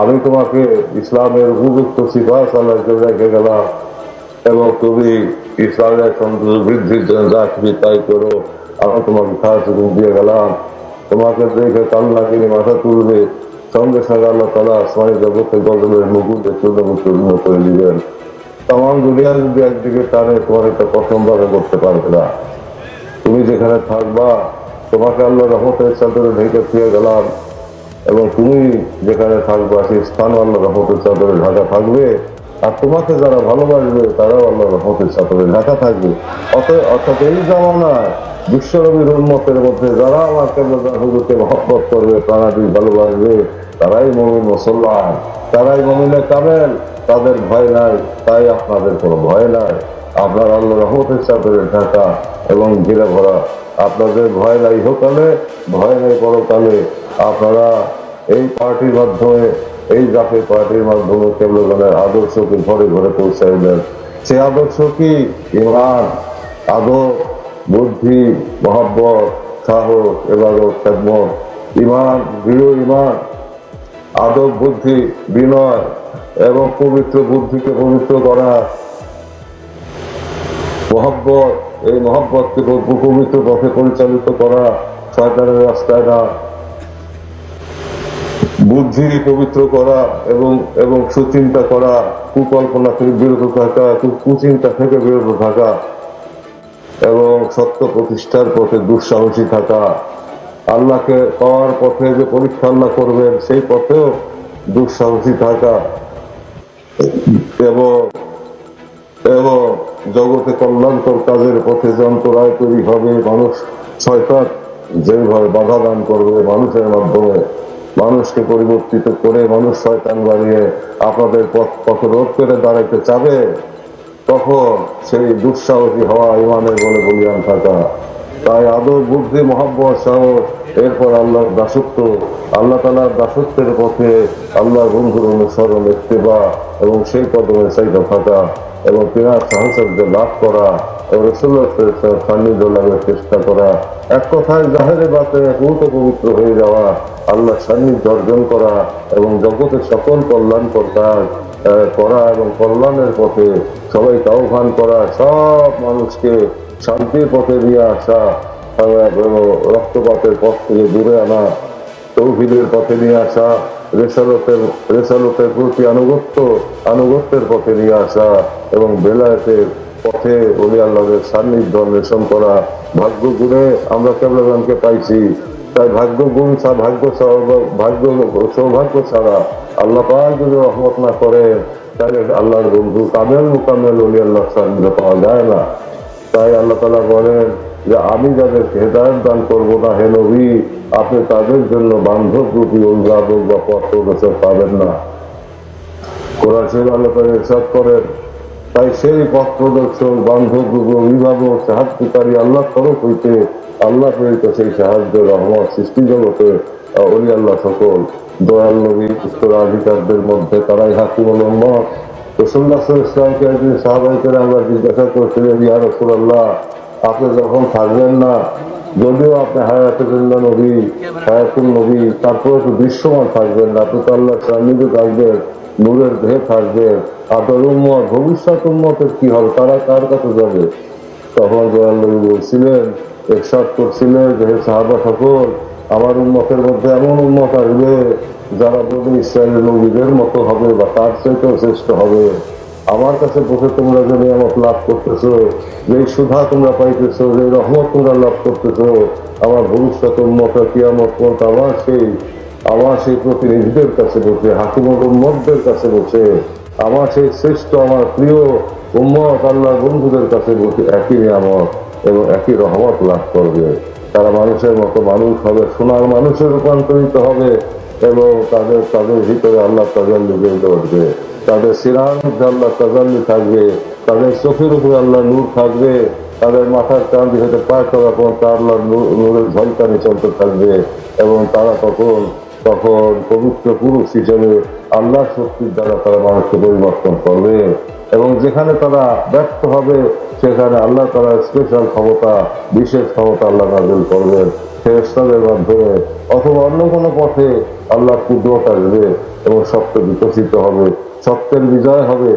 আমি তোমাকে ইসলামের উপযুক্ত সিফাত আল্লাহকে রেখে গেলাম এবং তুমি ইসলামের সন্তোষ বৃদ্ধির জন্য যা খুশি তাই করো, আমি তোমাকে সাহায্য দিয়ে গেলাম। তোমাকে দেখে কাল লাগিয়ে মাথা তুলবে, সঙ্গে সঙ্গে আল্লাহ তালা আসমানি জগতে গজলের মুকুটে চূর্ণ করে দিবেন। তাম দুনিয়া যদি একদিকে টানে তোমার একটা প্রথম ভাবে করতে পারবে না। তুমি যেখানে থাকবা, তোমাকে আল্লাহ রহমতের চাদরে ঢেকে ফিরে গেলাম। এবং তুমি যেখানে থাকবা, সেই স্থান আল্লাহ রহমতের চাদরে ঢাকা থাকবে। আর তোমাকে যারা ভালোবাসবে, তারাও আল্লাহ রহমতের চাদরে ঢাকা থাকবে। অত অর্থাৎ এই জামানায় বিশ্বনবীর উন্মতের মধ্যে যারা আমার কেবল হুজুরকে মহব্বত করবে, প্রাণাদি ভালোবাসবে, তারাই মমিন মুসলমান তারাই মমিনে কামেল। তাদের ভয় নাই, তাই আপনাদের কোনো ভয় নাই। আপনার আল্লাহ রহমতের চাদরে ঢাকা এবং ঘিরে ভরা। আপনাদের ভয় নাই ইহকালে ভয় নাই পরকালে। আপনারা এই পার্টির মাধ্যমে, এই জাতীয় পার্টির মাধ্যমে কেবলগণের আদর্শকে ঘরে ঘরে পৌঁছাইলেন সে আদর্শ কি? ইমান আদর বুদ্ধি, মহব্বত, সাহস, এবাদত, খেদমত। ইমান দৃঢ় ইমান আদব বুদ্ধি, বিনয় এবং পবিত্র বুদ্ধিকে পবিত্র করা। মহব্বত, এই মহব্বতকে পবিত্র পথে পরিচালিত করা। সরকারের রাস্তায় না। বুদ্ধি পবিত্র করা এবং এবং সুচিন্তা করা, কুকল্পনা থেকে বিরত থাকা, কুচিন্তা থেকে বিরত থাকা এবং সত্য প্রতিষ্ঠার পথে দুঃসাহসী থাকা। আল্লাহকে পাওয়ার পথে যে পরীক্ষা করবেন, সেই পথেও দুঃসাহসী থাকা। এবং এবং জগতে কল্যাণকর কাজের পথে যে অন্তরায় তৈরি হবে, মানুষ, শয়তান যেভাবে বাধা দান করবে মানুষের মাধ্যমে মানুষকে পরিবর্তিত করে মানুষ শয়তান বানিয়ে আপনাদের পথ পথ রোধ করে দাঁড়াইতে চাবে, তখন সেই দুঃসাহসী হওয়া ইমানের বলে বলিয়ান থাকা। তাই আদর, বুদ্ধি, মহাব্বত সাহস এরপর আল্লাহর দাসত্ব, আল্লাহ তালার দাসত্বের পথে আল্লাহর বন্ধুর অনুসরণ, ইত্তেবা এবং সেই কদমে চাইতে থাকা এবং তিনার সাহসর্য লাভ করা রসুল্লাহ সান্নিধ্য লাভের চেষ্টা করা। এক কথায় জাহেরে বাতে পূত পবিত্র হয়ে যাওয়া আল্লাহ সান্নিধ্য অর্জন করা এবং জগতের সকল কল্যাণকর কাজ করা এবং কল্যাণের পথে সবাইকে আহ্বান করা, সব মানুষকে শান্তির পথে নিয়ে আসা রক্তপাতের পথ থেকে দূরে আনা, তৌহিদের পথে নিয়ে আসা, রেসালতের রেসালতের প্রতি আনুগত্য, আনুগত্যের পথে নিয়ে আসা এবং বেলায়েতের পথে বলি আল্লাহের সান্নিধ্য অন্বেষণ করা ভাগ্য গুণে আমরা কেবলগণকে পাইছি। তাই ভাগ্য গুণ ভাগ্য ভাগ্য সৌভাগ্য ছাড়া আল্লাহ পাক যদি রহমত না করে তাহলে আল্লাহর বন্ধু কামেল মুকামেল অলি আল্লাহ সান্নিধ্য পাওয়া যায় না। তাই আল্লাহ তালা বলেন যে, আমি যাদের হেদায়ত দান করব না, হে নবী, আপনি তাদের জন্য বান্ধব রূপী অভিভাবক বা পথ প্রদর্শক পাবেন না। কোরআন আল্লাহ তালা করেন তাই সেই পথ প্রদর্শক বান্ধব অভিভাবক, সাহায্যকারী আল্লাহ তরফ হইতে আল্লাহ প্রেরিত সেই সাহায্য, রহমত সৃষ্টি জগতে অলি আল্লাহ সকল দয়াল নবী, উত্তরাধিকারদের মধ্যে তারাই হাকিমুল উম্মত রসুল্লাহ ইসলামকে একদিন সাহাবাহিকে আমরা জিজ্ঞাসা করছিলেন, ইয়া রসুল্লাহ আপনি যখন থাকবেন না, যদিও আপনি হায়াতুল্লাহ নবী, হায়াতুল নবী তারপরে তো দৃশ্যমান থাকবেন না, আপনি তো আল্লাহ সান্নিধ্যে থাকবেন, নূরের দেহে থাকবেন আদর উম্মত, ভবিষ্যৎ উম্মতের কি হবে? তারা কার কাছে যাবে? তখন দয়াল নবী বলছিলেন একসাথ করছিলেন যে সাহাবা সকল, আমার উন্মতের মধ্যে এমন উন্মত আসবে যারা বলবে ইসরায়েলের নবীদের মতো হবে বা তার চাইতেও শ্রেষ্ঠ হবে। আমার কাছে বসে তোমরা যে নিয়ামত লাভ করতেছো, যে সুধা তোমরা পাইতেছো, যে রহমত তোমরা লাভ করতেছো, আমার ভবিষ্যৎ উন্মত কিয়ামত পর্যন্ত আমার সেই আমার সেই প্রতিনিধিদের কাছে বসে হাকিমত উম্মতদের কাছে বসে আমার সেই শ্রেষ্ঠ, আমার প্রিয় উম্মত আল্লাহ বন্ধুদের কাছে একই নিয়ামত এবং একই রহমত লাভ করবে। তারা মানুষের মতো মানুষ হবে, সোনার মানুষে রূপান্তরিত হবে এবং তাদের তাদের ভিতরে আল্লাহ তাজাল্লি বেড়ে উঠবে তাদের সিরার মধ্যে আল্লাহ তাজাল্লি থাকবে, তাদের চোখের উপরে আল্লাহ নূর থাকবে, তাদের মাথার চাঁদি হতে পায় তখন তার আল্লাহ নূর- নূরের ঝলকানি চলতে থাকবে এবং তারা তখন তখন পবিত্র পুরুষ হিসেবে আল্লাহ শক্তির দ্বারা তারা মানুষকে পরিবর্তন করবে এবং যেখানে তারা ব্যর্থ হবে, সেখানে আল্লাহ তারা স্পেশাল ক্ষমতা, বিশেষ ক্ষমতা আল্লাহ নাজিল করবেন। ফেরেস্তাদের মাধ্যমে অথবা অন্য কোনো পথে আল্লাহ কুদরত আসবে এবং সত্য বিকশিত হবে, সত্যের বিজয় হবে।